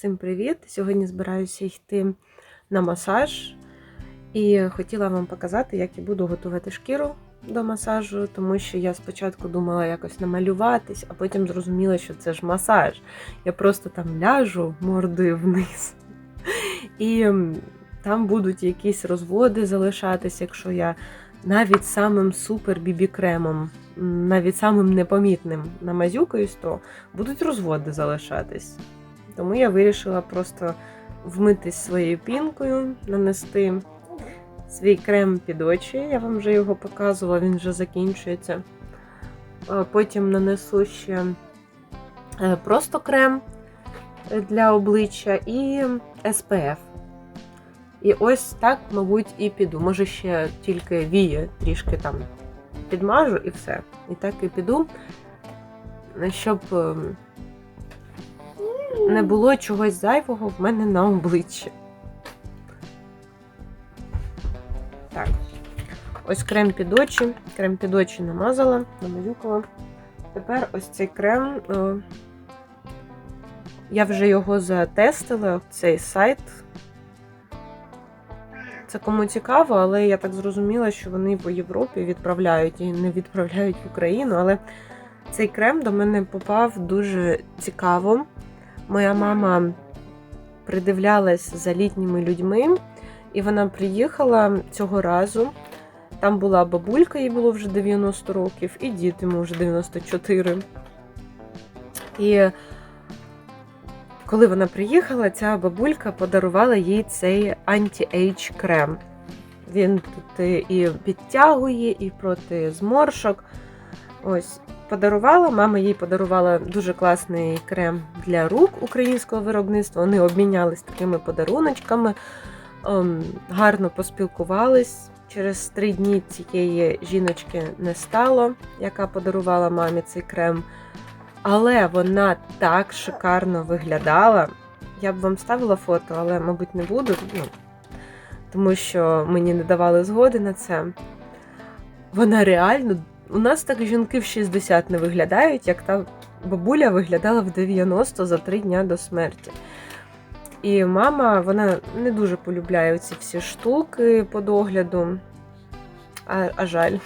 Всім привіт! Сьогодні збираюся йти на масаж і хотіла вам показати, як я буду готувати шкіру до масажу, тому що я спочатку думала якось намалюватись, а потім зрозуміла, що це ж масаж. Я просто там ляжу мордою вниз. І там будуть якісь розводи залишатись, якщо я навіть самим супер бібі-кремом, навіть самим непомітним намазюкаюсь, то будуть розводи залишатись. Тому я вирішила просто вмитись своєю пінкою, нанести свій крем під очі. Я вам вже його показувала, він вже закінчується. Потім нанесу ще е, просто крем для обличчя і SPF. І ось так, мабуть, і піду. Може, ще тільки віє трішки там підмажу і все. І так і піду, щоб ем, не було чогось зайвого в мене на обличчі. Так. Ось крем під очі. Крем під очі намазала, намазюкала. Тепер ось цей крем. Я вже його затестила, цей сайт. Це кому цікаво, але я так зрозуміла, що вони по Європі відправляють і не відправляють в Україну. Але цей крем до мене попав дуже цікаво. Моя мама придивлялась за літніми людьми, і вона приїхала цього разу. Там була бабулька, їй було вже 90 років, і дід йому вже 94. І коли вона приїхала, ця бабулька подарувала їй цей анті-ейдж крем. Він тут і підтягує, і проти зморшок. Ось, подарувала. Мама їй подарувала дуже класний крем для рук українського виробництва. Вони обмінялись такими подаруночками, ем, гарно поспілкувались. Через три дні цієї жіночки не стало, яка подарувала мамі цей крем. Але вона так шикарно виглядала. Я б вам ставила фото, але, мабуть, не буду. Ну, тому що мені не давали згоди на це. Вона реально. У нас так жінки в 60 не виглядають, як та бабуля виглядала в 90 за три дня до смерті. І мама, вона не дуже полюбляє ці всі штуки по догляду, а, а жаль.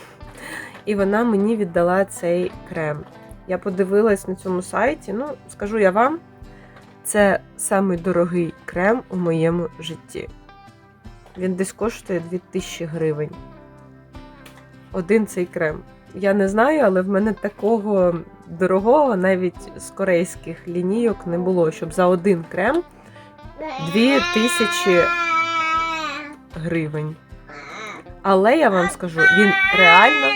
І вона мені віддала цей крем. Я подивилась на цьому сайті. Ну, скажу я вам, це самий дорогий крем у моєму житті. Він десь коштує 2000 гривень. Один цей крем. Я не знаю, але в мене такого дорогого навіть з корейських лінійок не було, щоб за один крем 2000 гривень. Але я вам скажу, він реально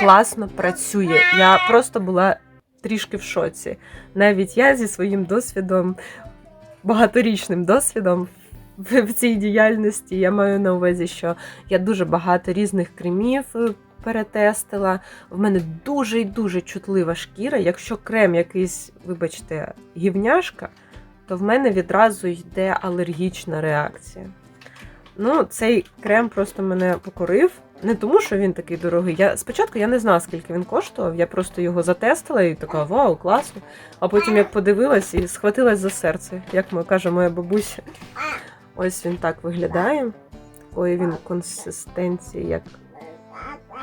класно працює. Я просто була трішки в шоці. Навіть я зі своїм досвідом, багаторічним досвідом в, цій діяльності, я маю на увазі, що я дуже багато різних кремів перетестила. В мене дуже і дуже чутлива шкіра. Якщо крем якийсь, вибачте, гівняшка, то в мене відразу йде алергічна реакція. Ну, цей крем просто мене покорив. Не тому, що він такий дорогий. Я спочатку я не знала, скільки він коштував. Я просто його затестила і така вау, класно. А потім як подивилась і схватилась за серце, як ми каже моя бабуся. Ось він так виглядає. Ой, він консистенції, як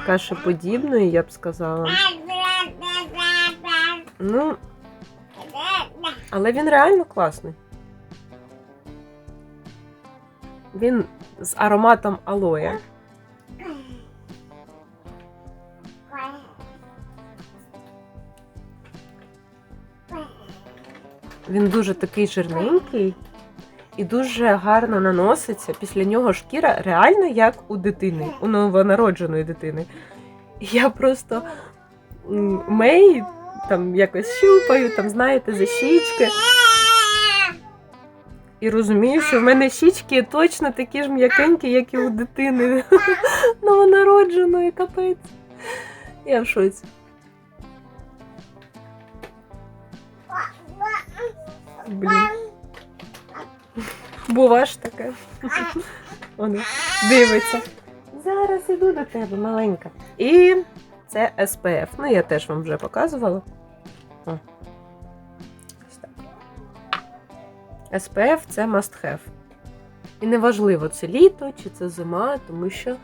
кашеподібної, я б сказала. Ну, але він реально класний. Він з ароматом алоє. Він дуже такий жирненький і дуже гарно наноситься. Після нього шкіра реально як у дитини, у новонародженої дитини. Я просто мей там якось щупаю, там, знаєте, за щічки. І розумію, що в мене щічки точно такі ж м'якенькі, як і у дитини новонародженої, капець. Я в шоці. Блін. Бува ж таке. Воно дивиться. Зараз іду до тебе, маленька. І це SPF. Ну, я теж вам вже показувала. О. Ось так. SPF це must have. І неважливо, це літо чи це зима, тому що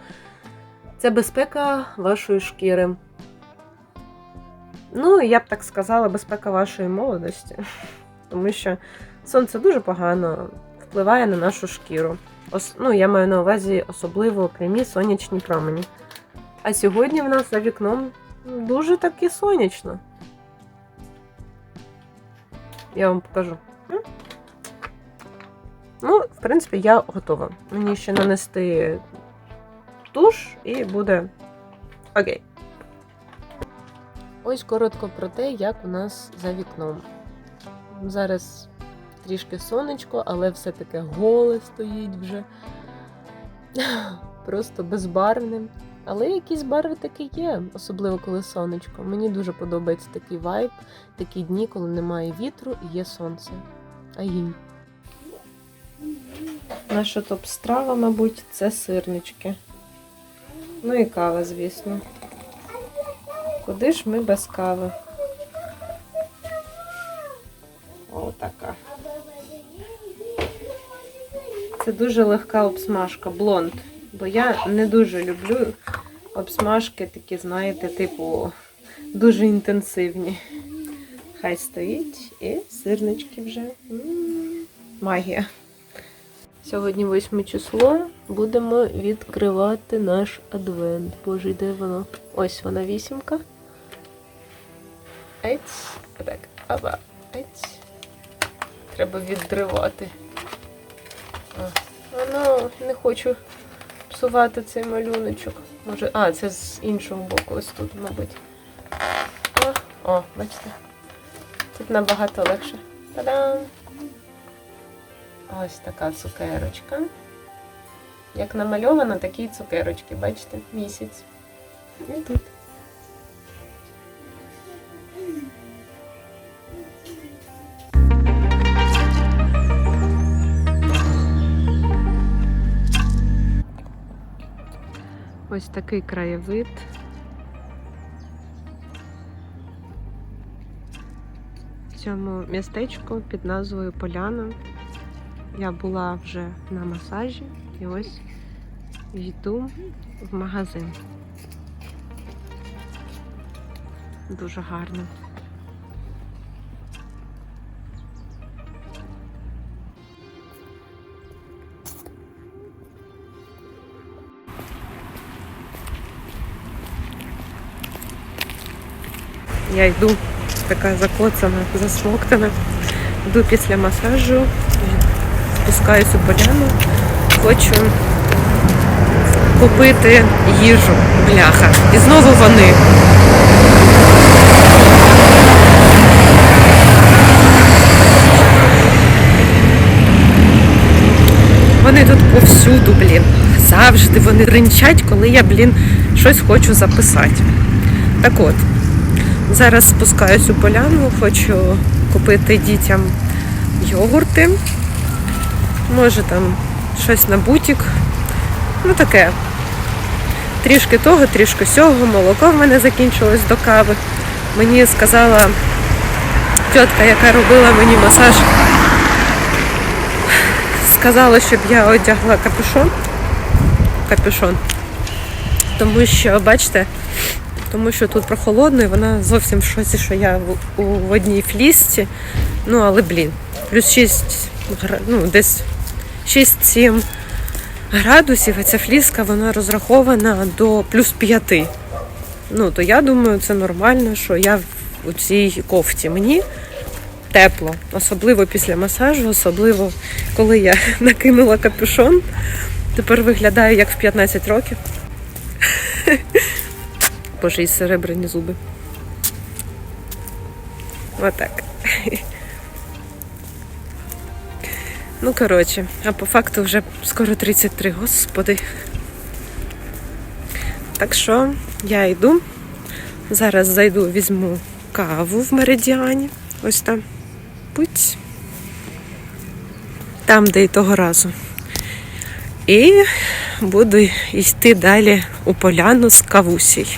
це безпека вашої шкіри. Ну, я б так сказала, безпека вашої молодості. Тому що сонце дуже погано впливає на нашу шкіру. Ос- ну, я маю на увазі особливо прямі сонячні промені. А сьогодні в нас за вікном дуже таки сонячно. Я вам покажу. Ну, в принципі, я готова. Мені ще нанести туш і буде окей. Ось коротко про те, як у нас за вікном. Зараз трішки сонечко, але все таке голе стоїть вже. Просто безбарвним. Але якісь барви таки є, особливо коли сонечко. Мені дуже подобається такий вайб, такі дні, коли немає вітру і є сонце. Агінь. Наша топ-страва, мабуть, це сирнички. Ну і кава, звісно. Куди ж ми без кави? Це дуже легка обсмажка, блонд. Бо я не дуже люблю обсмажки такі, знаєте, типу, дуже інтенсивні. Хай стоїть і сирнички вже. Магія. Сьогодні 8 число. Будемо відкривати наш адвент. Боже, де воно? Ось вона вісімка. Ець. Так, аба. Ець. Треба відривати. А, ну, не хочу псувати цей малюночок. Може. А, це з іншого боку, ось тут, мабуть. О, о бачите. Тут набагато легше. Та-дам! Ось така цукерочка. Як намальовано, такі цукерочки, бачите, місяць. І тут. Ось такий краєвид. В цьому містечку під назвою Поляна. Я була вже на масажі і ось йду в магазин. Дуже гарно. Я йду така закоцана, засмоктана. Йду після масажу, спускаюсь у поляну, хочу купити їжу, бляха. І знову вони. Вони тут повсюду, блін. Завжди вони ринчать, коли я, блін, щось хочу записати. Так от, зараз спускаюсь у поляну, хочу купити дітям йогурти. Може там щось на бутік. Ну таке. Трішки того, трішки сього, молоко в мене закінчилось до кави. Мені сказала тітка, яка робила мені масаж, сказала, щоб я одягла капюшон. Капюшон. Тому що, бачите, тому що тут прохолодно і вона зовсім в шоці, що я в, у, в одній флісці. Ну, але блін, плюс 6, ну, десь 6-7 градусів, і ця фліска вона розрахована до плюс 5. Ну, то я думаю, це нормально, що я у цій кофті. Мені тепло, особливо після масажу, особливо коли я накинула капюшон. Тепер виглядаю як в 15 років. Боже, і серебряні зуби. Отак. Ну, коротше, а по факту вже скоро 33, господи. Так що я йду. Зараз зайду, візьму каву в меридіані. Ось там. Путь. Там, де і того разу. І буду йти далі у поляну з кавусій.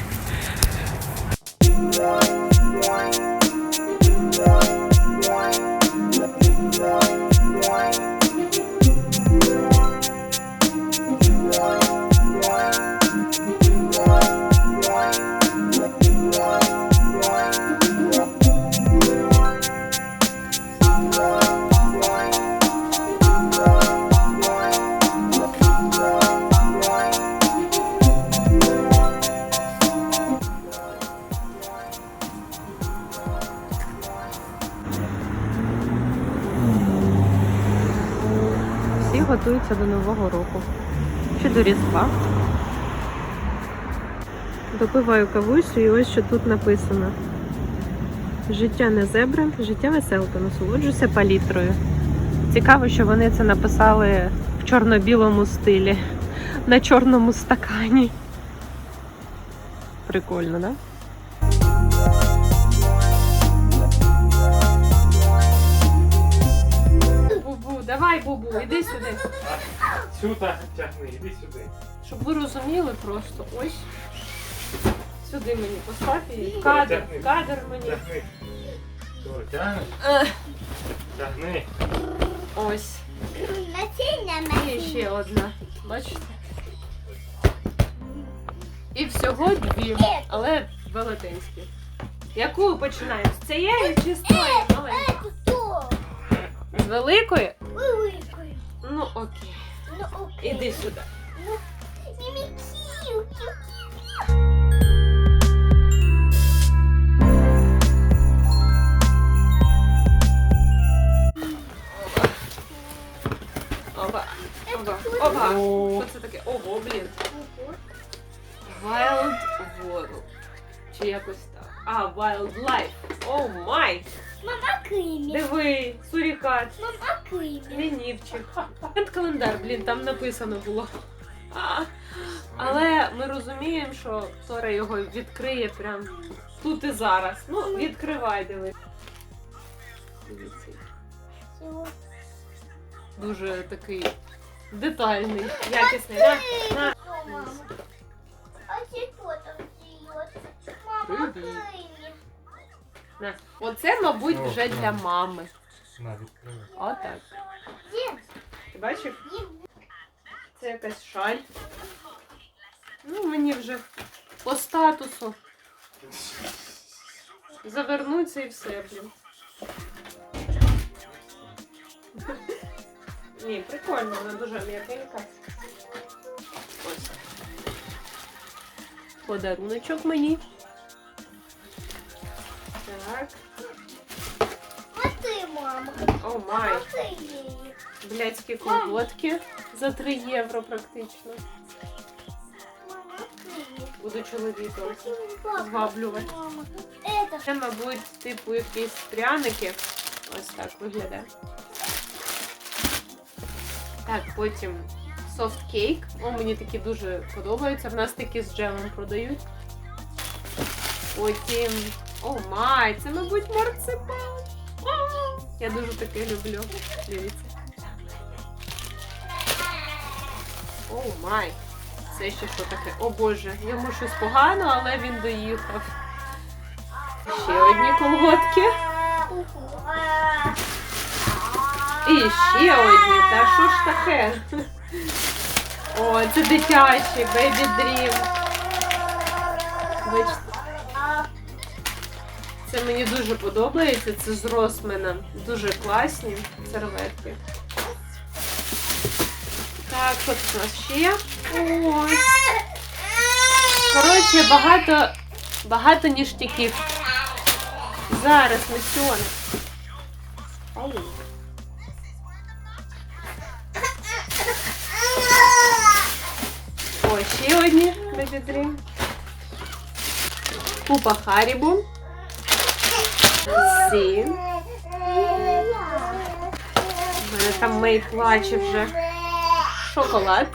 Готуються до Нового року. Чи до Різдва. Допиваю кавусю і ось що тут написано. Життя не зебра, життя веселка, насолоджуйся палітрою. Цікаво, що вони це написали в чорно-білому стилі, на чорному стакані. Прикольно, да? Давай, іди сюди. Сюди тягни, іди сюди. Щоб ви розуміли просто ось. Сюди мені постав і кадр, кадр мені. Тягни. Що, тягнеш? Ех, Тягни. Ось. І ще одна. Бачите? І всього дві, але велетенські. Яку починаємо? З цієї чи з тої маленької? З великої? Ну окей. Іди сюди. Оба. Оба. Оба. Що це таке? Ого, блін. Wild World. Чи якось так. А, Wildlife. О май! Диви, сурікат, лінівчик. Календар, блін, там написано було. А, але ми розуміємо, що Тора його відкриє прям тут і зараз. Ну, відкривай, диви. Дивіться. Дуже такий детальний, якісний. На, на. На. Оце, мабуть, О, вже для мами. На, відкривай. Отак. Ти бачив? Це якась шаль. Ну, мені вже по статусу. Завернуться і все, блін. Ні, прикольно, вона дуже м'якенька. Ось. Подаруночок мені. Так. О май. Блядські колготки за 3 євро практично. Буду чоловіком зваблювати. Це, мабуть, типу якісь пряники. Ось так виглядає. Так, потім софт кейк. О, мені такі дуже подобаються. В нас такі з джемом продають. Потім. О май, це, мабуть, марципан. Я дуже таке люблю. Дивіться. О май. Це ще що таке? О боже, йому щось погано, але він доїхав. Ще одні колготки. І ще одні. Та що ж таке? О, це дитячі, Baby Dream. Бачите? Це мені дуже подобається. Це з Росмена. Дуже класні серветки. Так, що тут у нас ще є? Ось. Коротше, багато, багато ніштяків. Зараз Мисьон. Ау. О, ще одні Dream. Купа Харібу. Сі. У мене там Мей плаче вже. Шоколад.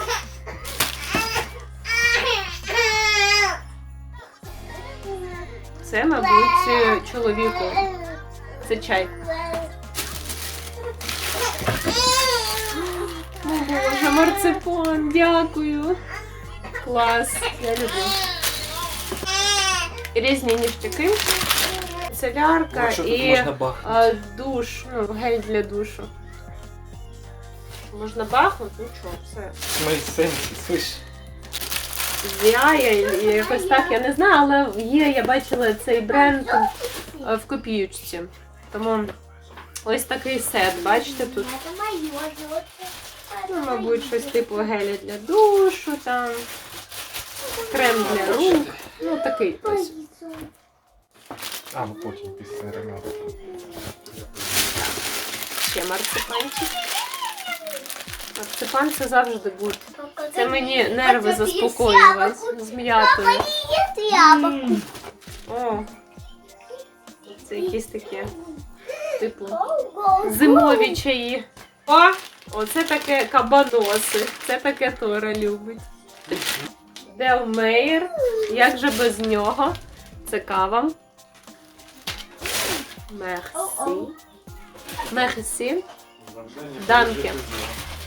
Це, мабуть, чоловіку. Це чай. О, Боже, марципон, дякую. Клас, я люблю. Різні ніштяки. Солярка і а, душ, ну, гель для душу. Можна бахнути, ну що, все. Мої сенсі, слиш? І якось так, я не знаю, але є, я бачила цей бренд е, в копіючці. Тому ось такий сет, бачите, тут, ну, мабуть, щось типу геля для душу, там, крем для рук. Ну, такий ось. А, ну потім після ремонту. Ще марципанчик. Марципан це завжди гуд. Це мені нерви яблуко. з м'ятою. О, це якісь такі, типу, зимові чаї. О, оце таке кабаноси. Це таке Тора любить. Делмейр. Як же без нього? Це кава. Мерсі. Мерсі. Данке.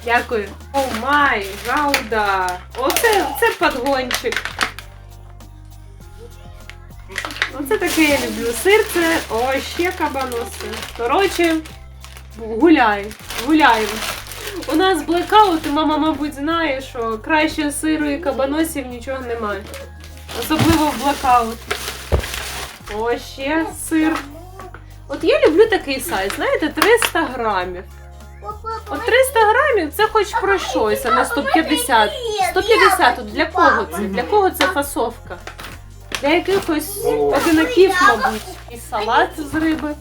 Дякую. О май, гауда. Оце це подгончик. Оце таке я люблю. Сир це. О, ще кабаноси. Коротше, гуляй, гуляємо. У нас блекаут, і мама, мабуть, знає, що краще сиру і кабаносів нічого немає. Особливо в блекаут. О, ще сир. От я люблю такий сайз, знаєте, 300 грамів. От 300 грамів це хоч про щось, а не 150. 150 от для кого це? Для кого це фасовка? Для якихось одинаків, мабуть. І салат з риби.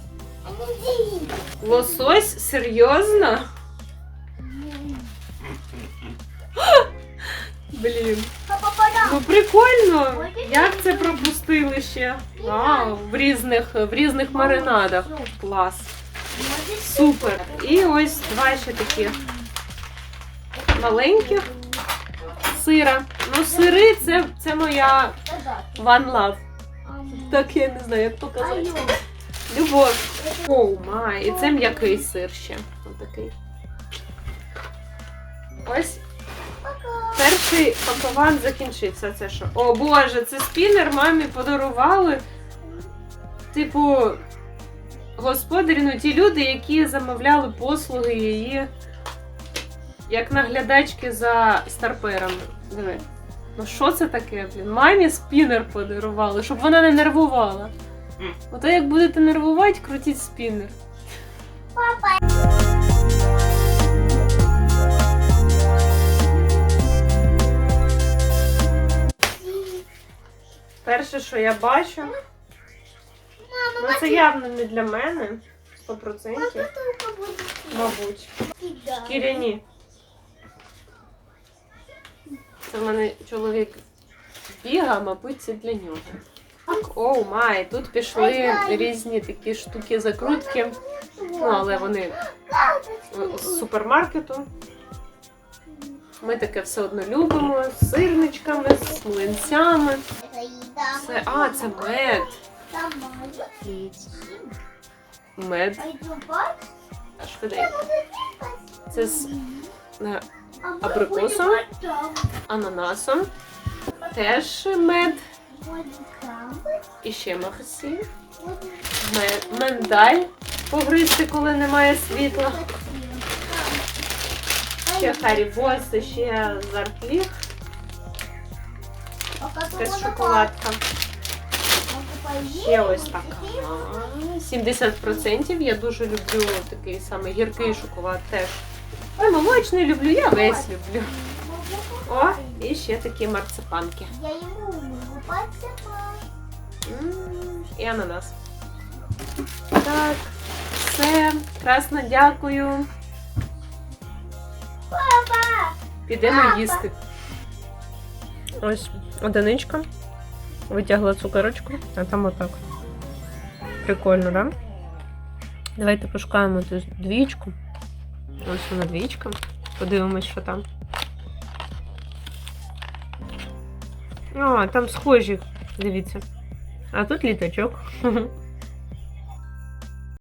Лосось? Серйозно? Блін. Ну прикольно. Як це пропустили ще? Вау, в різних, в різних маринадах. Клас. Супер. І ось два ще таких маленьких сира. Ну, сири це, це моя one love. Так я не знаю, як показати. Любов. Оу май. І це м'який сир ще. Ось такий. Ось перший пакуван закінчився. Це що? О боже, це спінер мамі подарували. Типу, господарі, ну ті люди, які замовляли послуги її як наглядачки за старперами. Диви. Ну що це таке, блін? Мамі спінер подарували, щоб вона не нервувала. Ото як будете нервувати, крутіть спінер. Перше, що я бачу, ну це явно не для мене. 100%, мабуть. Шкіряні. Це в мене чоловік біга, мабуть, це для нього. Оу май, тут пішли різні такі штуки закрутки. Ну, але вони з супермаркету. Ми таке все одно любимо з сирничками, з млинцями. Це, а, це мед. Мед. Аж куди? Це з е, абрикосом, ананасом. Теж мед. І ще махасі. Ме- Миндаль погризти, коли немає світла. Ще харібос, ще зарпліг. Якась шоколадка. Ще ось така. 70%. Я дуже люблю такий саме гіркий шоколад теж. Ой, молочний люблю, я весь люблю. О, і ще такі марципанки. Я йому пальцями. І ананас. Так, все. Красно дякую. Підемо їсти. Ось одиничка. Витягла цукерочку, а там отак. Прикольно, да? Давайте пошукаємо цю двічку. Ось вона двічка. Подивимось, що там. О, там схожі, дивіться. А тут літачок.